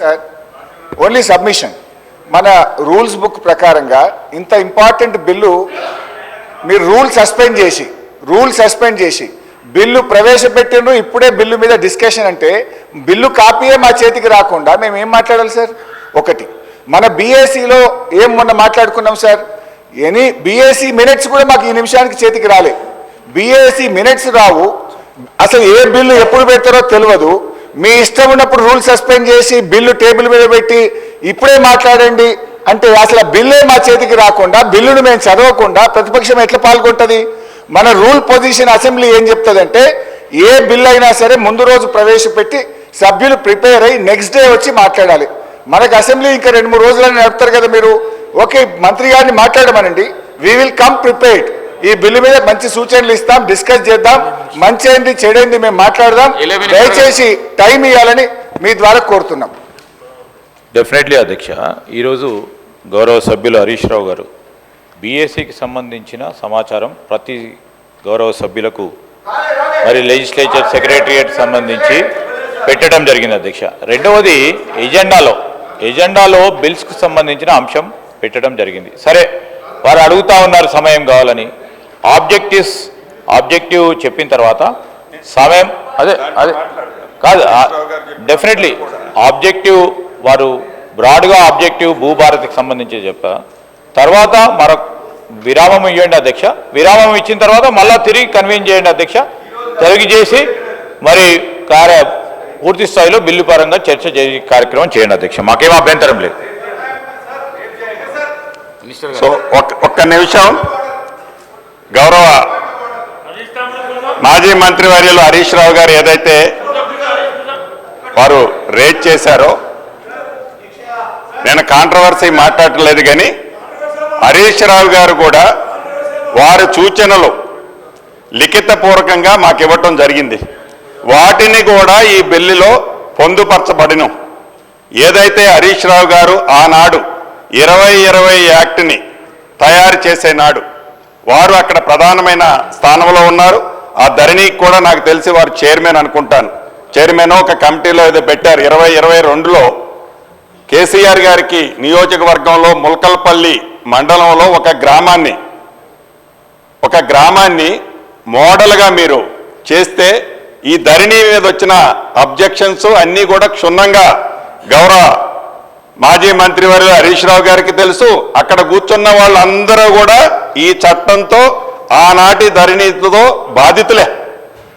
Sir only submission మన rules book ప్రకారంగా ఇంత ఇంపార్టెంట్ బిల్లు మీరు రూల్ సస్పెండ్ చేసి రూల్ సస్పెండ్ చేసి బిల్లు ప్రవేశపెట్టిండ్రు ఇప్పుడే బిల్లు మీద డిస్కషన్ అంటే బిల్లు కాపీయే మా చేతికి రాకుండా మేము ఏం మాట్లాడాలి సార్? ఒకటి. మన బీఏసీలో ఏం మొన్న మాట్లాడుకున్నాం సార్? ఎనీ బీఏసీ మినిట్స్ కూడా మాకు ఈ నిమిషానికి చేతికి రాలే. బీఏసీ మినిట్స్ రావు. అసలు ఏ బిల్లు ఎప్పుడు పెడతారో తెలియదు. మీ ఇష్టం ఉన్నప్పుడు రూల్ సస్పెండ్ చేసి బిల్లు టేబుల్ మీద పెట్టి ఇప్పుడే మాట్లాడండి అంటే అసలు బిల్లే మా చేతికి రాకుండా బిల్లును మేము చదవకుండా ప్రతిపక్షం ఎట్లా పాల్గొంటుంది? మన రూల్ పొజిషన్ అసెంబ్లీ ఏం చెప్తుందంటే ఏ బిల్ అయినా సరే ముందు రోజు ప్రవేశపెట్టి సభ్యులు ప్రిపేర్ అయ్యి నెక్స్ట్ డే వచ్చి మాట్లాడాలి. మనకు అసెంబ్లీ ఇంకా రెండు మూడు రోజులని నడుపుతారు కదా మీరు. ఓకే మంత్రి గారిని మాట్లాడమనండి. వీ విల్ కమ్ ప్రిపేర్డ్ ఈ బిల్లు మీద మంచి సూచనలు ఇస్తాం డిస్కస్ చేద్దాం. మంచి ఏంది చెడైంది మేము మాట్లాడదాం. దయచేసి టైం ఇవ్వాలని మీ ద్వారా కోరుతున్నాం. డెఫినెట్లీ అధ్యక్ష. ఈరోజు గౌరవ సభ్యులు హరీష్ రావు గారు బీఎస్సీకి సంబంధించిన సమాచారం ప్రతి గౌరవ సభ్యులకు మరి లెజిస్లేచర్ సెక్రటరియట్ సంబంధించి పెట్టడం జరిగింది అధ్యక్ష. రెండవది ఎజెండాలో ఎజెండాలో బిల్స్కు సంబంధించిన అంశం పెట్టడం జరిగింది. సరే వారు అడుగుతా ఉన్నారు సమయం కావాలని. ఆబ్జెక్టివ్స్ ఆబ్జెక్టివ్ చెప్పిన తర్వాత సమయం అదే అదే కాదు డెఫినెట్లీ ఆబ్జెక్టివ్ వారు బ్రాడ్గా ఆబ్జెక్టివ్ భూభారతికి సంబంధించి చెప్పారు తర్వాత మరొక విరామం ఇవ్వండి అధ్యక్ష. విరామం ఇచ్చిన తర్వాత మళ్ళా తిరిగి కన్వీన్ చేయండి అధ్యక్ష. తిరిగి చేసి మరి కార్య పూర్తి స్థాయిలో బిల్లు పరంగా చర్చ చే కార్యక్రమం చేయండి అధ్యక్ష. మాకేం అభ్యంతరం లేదు. సో ఒక్క నిమిషం. గౌరవ మాజీ మంత్రి వర్యులు హరీష్ రావు గారు ఏదైతే వారు రేట్ చేశారో నేను కాంట్రవర్సీ మాట్లాడలేదు కానీ హరీష్ రావు గారు కూడా వారి సూచనలు లిఖితపూర్వకంగా మాకు ఇవ్వటం జరిగింది. వాటిని కూడా ఈ బిల్లులో పొందుపరచబడిను. ఏదైతే హరీష్ రావు గారు ఆనాడు ఇరవై ఇరవై యాక్ట్ని తయారు చేసే నాడు వారు అక్కడ ప్రధానమైన స్థానంలో ఉన్నారు. ఆ ధరణికి కూడా నాకు తెలిసి వారు చైర్మన్ అనుకుంటాను. చైర్మన్ ఒక కమిటీలో ఏదో పెట్టారు. ఇరవై ఇరవై రెండులో కేసీఆర్ గారికి నియోజకవర్గంలో ముల్కల్పల్లి మండలంలో ఒక గ్రామాన్ని ఒక గ్రామాన్ని మోడల్గా మీరు చేస్తే ఈ ధరణి మీద వచ్చిన అబ్జెక్షన్స్ అన్నీ కూడా క్షుణ్ణంగా గౌరవ మాజీ మంత్రివర్యులు హరీష్ రావు గారికి తెలుసు. అక్కడ కూర్చున్న వాళ్ళందరూ కూడా ఈ చట్టంతో ఆనాటి ధరణితో బాధితులే.